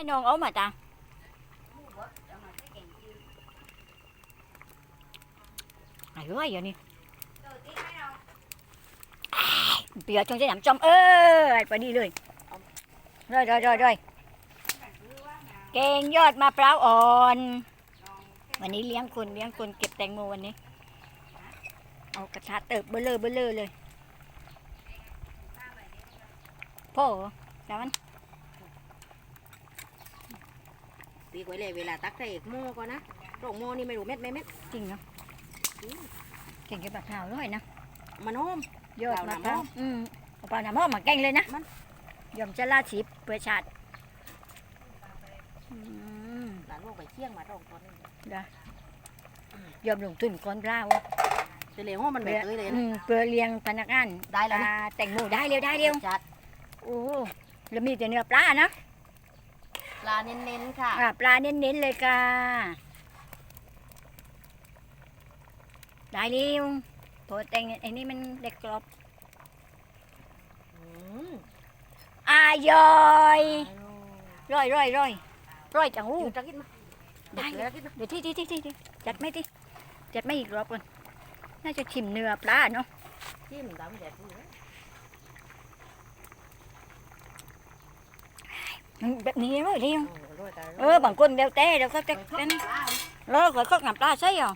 hai nôn ốm mà ta này quá giờ nè bây giờ trong cái nằm trong ơ phải đi เลย rồi rồi rồi rồi แกงยอดมะพร้าวอ่อน วันนี้เลี้ยงคนเลี้ยงคนเก็บแตงโมวันนี้ เอากระทะเติบเบลเลอร์เบลเลอร์เลยพ่อเหรอแล้วมัน ตีไว้เลยเวลาตักใส่หม้อก่อนนะตรงหม้อนี่ไม่รู้เม็ดไม่เม็ดจริงเนาะเก่งกับมะพร้าวด้วยนะมันหอมยอดเปมะล่าพร้าวน้ำหอมอืมเอาเปล่าน้ำหอมมาแกงเลยนะมันยอมจะลาชีพเพื่อชาติอืมหลานบอกไปเชี่ยงมาตรงตอนนี้ยอมลงทุนก้อนเปล่าจะเหลวหอมมันแบบเลยเลยอืนะมเพื่อเลี้ยงพนักงานได้แล้วนะอ่าแตงโมได้เร็วได้เร็วจัดโอ้แล้วมีแต่เนื้อปลานะ ปลาเน้นๆค่ะอ่าปลาเน้นๆเลยค่ะ ได้เร็วโพแตงไอ้นี่มันเด็กกรอบอืมอร่อยร่อยร่อยร่อยร่อยจังหูอยู่จะกินมาได้เดี๋ยวกินมาเดี๋ยวที่ที่ที่ที่ที่จัดไม่ที่จัดไม่อีกรอบก่อนน่าจะชิมเนื้อปลาเนาะ จิ้มตามแบบนี้มัน แบบนี้เลยเร็วโอ้โหอร่อยแต่เออบางคนเดวเต้เดี๋ยวก็เต้เต้กันนแล้วก็ก็งับปลาใช่หรอ